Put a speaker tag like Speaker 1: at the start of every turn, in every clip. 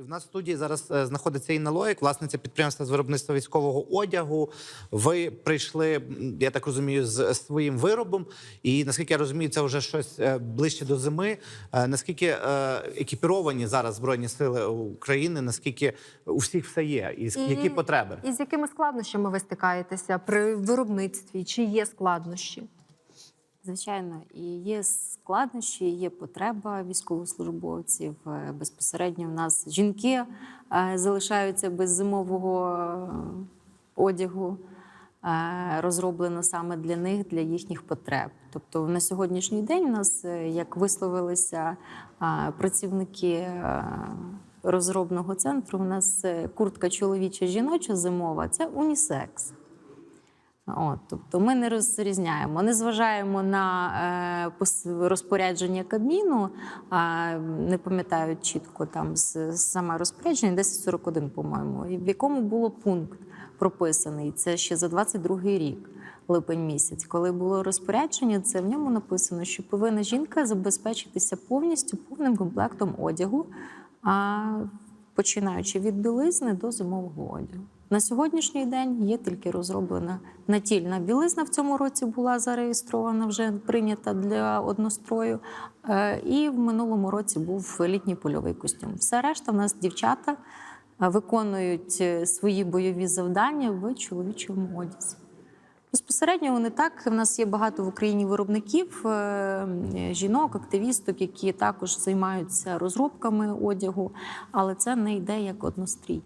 Speaker 1: В нас в студії зараз е, знаходиться Інна Лоїк, власниця підприємства з виробництва військового одягу. Ви прийшли, я так розумію, з своїм виробом. І наскільки я розумію, це вже щось е, ближче до зими. Е, Наскільки екіпіровані зараз збройні сили України? Наскільки у всіх все є, і які потреби?
Speaker 2: І з якими складнощами ви стикаєтеся при виробництві? Чи є складнощі?
Speaker 3: Звичайно, і є складнощі, є потреба військовослужбовців. Е, Безпосередньо в нас жінки е, залишаються без зимового е, одягу, розроблено саме для них, для їхніх потреб. Тобто на сьогоднішній день у нас, як висловилися працівники розробного центру, у нас куртка чоловіча жіноча зимова це унісекс. От, тобто ми не розрізняємо, не зважаємо на е, розпорядження Кабміну, е, не пам'ятаю чітко там з- саме розпорядження, 1041, по-моєму, в якому було пункт прописаний. Це ще за 22 рік, липень місяць. Коли було розпорядження, це в ньому написано, що повинна жінка забезпечитися повністю повним комплектом одягу, а починаючи від білизни до зимового одягу. На сьогоднішній день є тільки розроблена натільна білизна. В цьому році була зареєстрована, вже прийнята для однострою. Е, І в минулому році був літній польовий костюм. Все решта в нас дівчата е, виконують е, свої бойові завдання в чоловічому одязі. Безпосередньо вони так. В нас є багато в Україні виробників, жінок, активісток, які також займаються розробками одягу, але це не йде як однострій.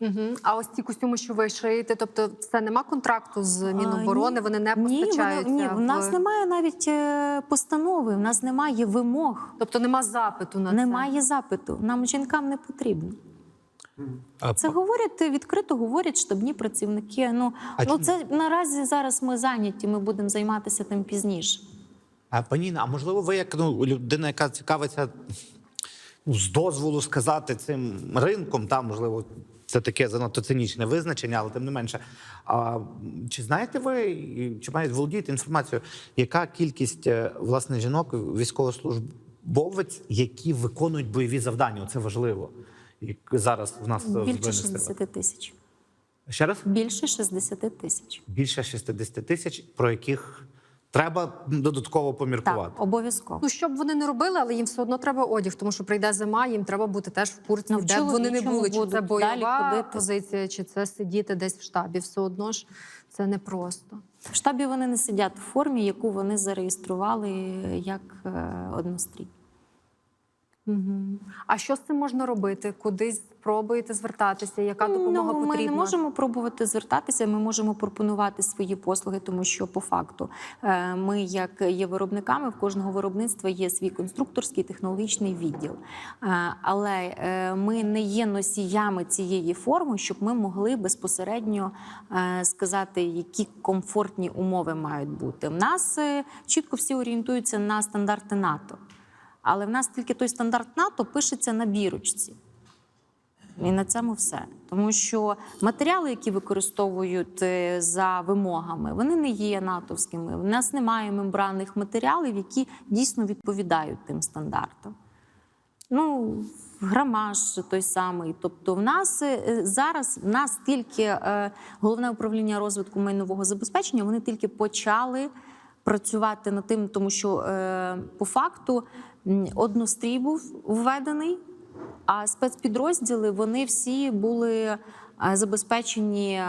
Speaker 2: Угу. А ось ці костюми, що ви шиєте, тобто це нема контракту з Міноборони,
Speaker 3: ні.
Speaker 2: вони не
Speaker 3: Ні,
Speaker 2: постачаються.
Speaker 3: воно, ні, в нас немає навіть е, постанови, в нас немає вимог,
Speaker 2: Тобто нема запиту на
Speaker 3: немає запиту. Нам жінкам не потрібно.
Speaker 1: А,
Speaker 3: Це говорять відкрито, говорять штабні працівники. Ну,
Speaker 1: А
Speaker 3: ну це наразі зараз ми зайняті. Ми будемо займатися тим пізніше.
Speaker 1: А паніна, а можливо, ви як ну, людина, яка цікавиться ну, з дозволу сказати цим ринком, там можливо. Це таке занадто цинічне визначення, але тим не менше. А, чи знаєте ви, чи маєте володієте інформацією, яка кількість е, власне жінок військовослужбовець, які виконують бойові завдання? Це важливо. Як зараз в нас
Speaker 3: Більше 60 тисяч.
Speaker 1: Ще раз
Speaker 3: Більше 60 тисяч.
Speaker 1: більше 60 тисяч, про яких треба додатково поміркувати.
Speaker 3: Так, обов'язково.
Speaker 2: Ну, що б вони не робили, але їм все одно треба одяг, тому що прийде зима, їм треба бути теж в курсі,
Speaker 3: Ну,
Speaker 2: де б вони не були, чи це бойова
Speaker 3: ходити.
Speaker 2: позиція, чи це сидіти десь в штабі. Все одно ж це непросто.
Speaker 3: В штабі вони не сидять в формі, яку вони зареєстрували як е, однострій.
Speaker 2: Угу. А що з цим можна робити? Кудись спробуєте звертатися? Яка допомога
Speaker 3: ну, Ми
Speaker 2: потрібна?
Speaker 3: не можемо пробувати звертатися. Ми можемо пропонувати свої послуги, тому що по факту е, ми, як є виробниками, в кожного виробництва є свій конструкторський технологічний відділ. Е, Але е, ми не є носіями цієї форми, щоб ми могли безпосередньо сказати, які комфортні умови мають бути. В нас чітко всі орієнтуються на стандарти НАТО. Але в нас тільки той стандарт НАТО пишеться на бірочці. І на цьому все. Тому що матеріали, які використовують е, за вимогами, вони не є натовськими. У нас немає мембранних матеріалів, які дійсно відповідають тим стандартам. Ну, грамаж той самий. Тобто, в нас е, зараз в нас тільки е, головне управління розвитку майнового забезпечення, вони тільки почали працювати над тим, тому що е, по факту однострій був введений, а спецпідрозділи вони всі були е, забезпечені е,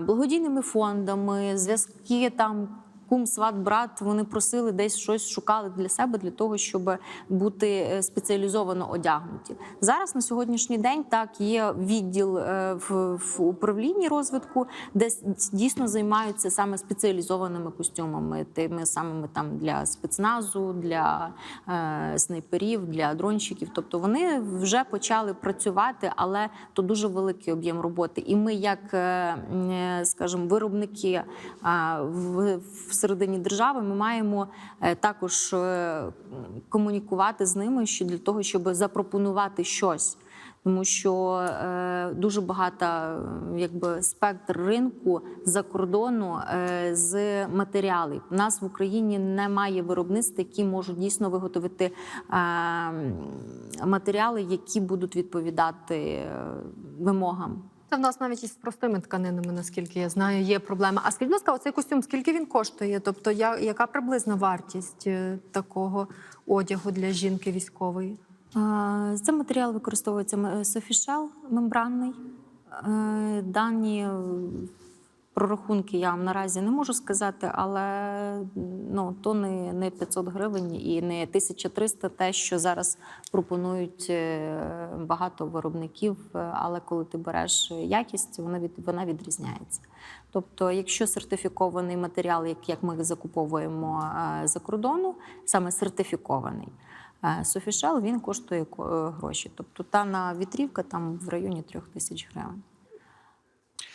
Speaker 3: благодійними фондами, зв'язки там. Кум, сват, брат, вони просили десь щось шукали для себе для того, щоб бути е, спеціалізовано одягнуті. Зараз на сьогоднішній день так є відділ е, в, в управлінні розвитку, де дійсно займаються саме спеціалізованими костюмами, тими самими там для спецназу, для е, снайперів, для дронщиків. Тобто вони вже почали працювати, але то дуже великий об'єм роботи. І ми, як, е, скажімо, виробники в, всередині держави, ми маємо е, також е, комунікувати з ними що для того, щоб запропонувати щось. Тому що е, дуже багато е, якби спектр ринку за кордону е, з матеріалів. У нас в Україні немає виробництв, які можуть дійсно виготовити е, матеріали, які будуть відповідати вимогам.
Speaker 2: Та в нас навіть із простими тканинами, наскільки я знаю, є проблема. А скажіть, будь ласка, оцей костюм, скільки він коштує? Тобто, я, яка приблизна вартість е, такого одягу для жінки військової?
Speaker 3: Це матеріал використовується софішел мембранний. Е, Дані прорахунки я вам наразі не можу сказати, але ну, то не, не 500 гривень і не 1300 те, що зараз пропонують е, багато виробників. Але коли ти береш якість, вона, від, вона відрізняється. Тобто, якщо сертифікований матеріал, як, як ми закуповуємо е, за кордону, саме сертифікований. Е, Софішел він коштує ко- гроші. Тобто та на вітрівка там в районі трьох тисяч гривень.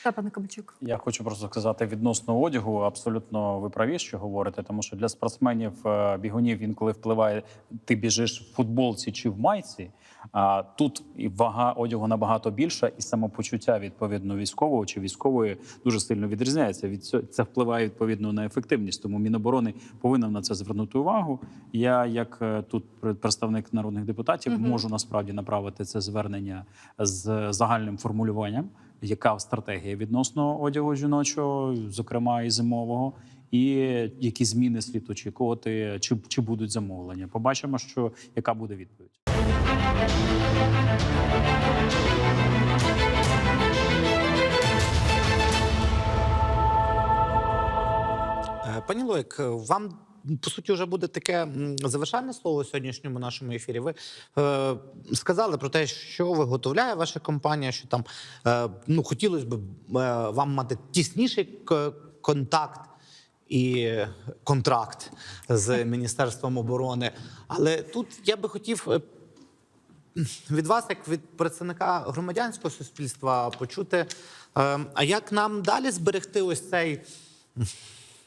Speaker 2: Та, пане Кабачук.
Speaker 4: Я хочу просто сказати відносно одягу. Абсолютно ви праві, що говорите, тому що для спортсменів е, бігунів інколи впливає, ти біжиш в футболці чи в майці. А тут і вага одягу набагато більша, і самопочуття відповідно військового чи військової дуже сильно відрізняється. Від цього це впливає відповідно на ефективність. Тому Міноборони повинна на це звернути увагу. Я, як е, тут пр- представник народних депутатів, можу насправді направити це звернення з загальним формулюванням яка стратегія відносно одягу жіночого, зокрема і зимового, і які зміни слід очікувати, чи, чи будуть замовлення. Побачимо, що яка буде відповідь.
Speaker 1: Е, Пані Лоїк, вам по суті вже буде таке завершальне слово у сьогоднішньому нашому ефірі. Ви е, сказали про те, що виготовляє ваша компанія, що там е, ну хотілося б е, вам мати тісніший контакт. І контракт з Міністерством оборони. Але тут я би хотів е, від вас, як від представника громадянського суспільства, почути, е, а як нам далі зберегти ось цей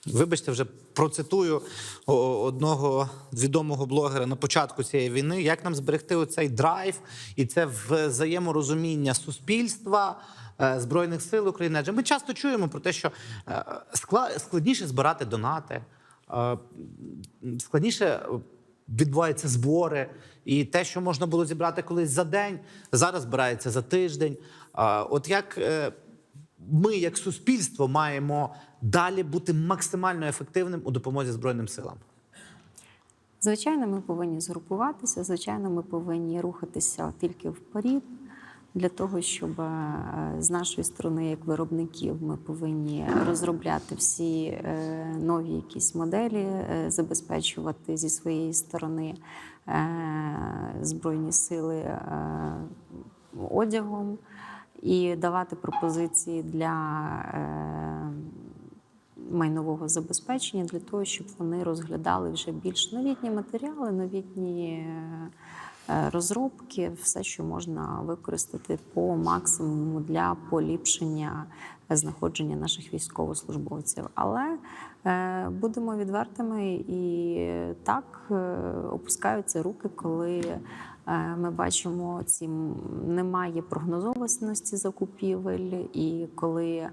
Speaker 1: Вибачте, вже процитую одного відомого блогера на початку цієї війни. Як нам зберегти оцей драйв і це взаєморозуміння суспільства, е, збройних сил України? Адже ми часто чуємо про те, що е, складніше збирати донати, е, складніше відбуваються збори, і те, що можна було зібрати колись за день, зараз збирається за тиждень. От як ми, як суспільство, маємо далі бути максимально ефективним у допомозі Збройним силам?
Speaker 3: Звичайно, ми повинні згрупуватися. Звичайно, ми повинні рухатися тільки вперед. Для того, щоб е, з нашої сторони, як виробників, ми повинні розробляти всі е, нові якісь моделі, е, забезпечувати зі своєї сторони збройні сили одягом і давати пропозиції для майнового забезпечення для того, щоб вони розглядали вже більш новітні матеріали, новітні е, е, розробки, все, що можна використати по максимуму для поліпшення знаходження наших військовослужбовців. Але е, будемо відвертими і так опускаються руки, коли ми бачимо, ці немає прогнозованості закупівель, і коли е,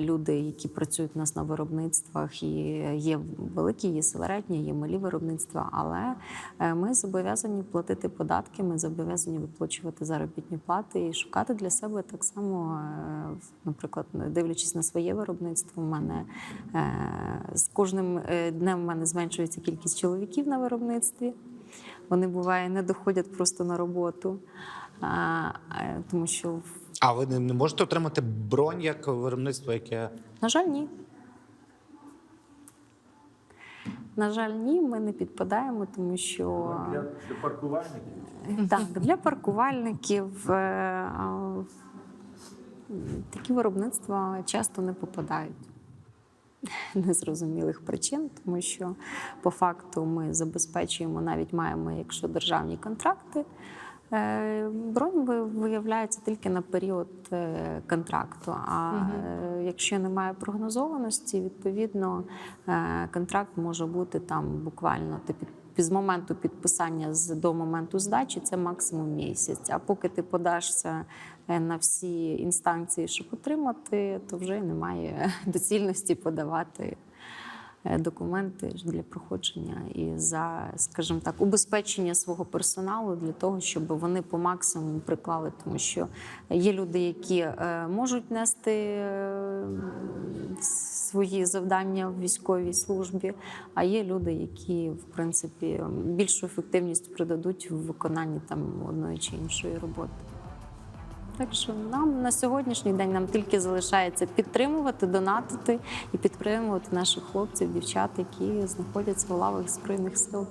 Speaker 3: люди, які працюють у нас на виробництвах, і є великі, є середні, є малі виробництва, але е, ми зобов'язані платити податки, ми зобов'язані виплачувати заробітні плати і шукати для себе так само, е, наприклад, дивлячись на своє виробництво, в мене е, з кожним е, днем в мене зменшується кількість чоловіків на виробництві. Вони буває не доходять просто на роботу, а, е, тому що,
Speaker 1: А ви не, не можете отримати бронь як виробництво, яке
Speaker 3: на жаль, ні. На жаль, ні, ми не підпадаємо, тому що
Speaker 5: Для, для паркувальників.
Speaker 3: так, для паркувальників е, такі виробництва часто не попадають. Незрозумілих причин, тому що по факту ми забезпечуємо, навіть маємо, якщо державні контракти, е, бронь ви- виявляється тільки на період е, контракту. А угу. якщо немає прогнозованості, відповідно контракт може бути там буквально ти під- з моменту підписання до моменту здачі це максимум місяць. А поки ти подашся е, на всі інстанції, щоб отримати, то вже немає доцільності подавати документи для проходження і за, скажімо так, убезпечення свого персоналу для того, щоб вони по максимуму приклали, тому що є люди, які е, можуть нести е, свої завдання в військовій службі, а є люди, які в принципі більшу ефективність придадуть в виконанні там одної чи іншої роботи. Так що нам на сьогоднішній день нам тільки залишається підтримувати, донатити і підтримувати наших хлопців, дівчат, які знаходяться в лавах збройних сил.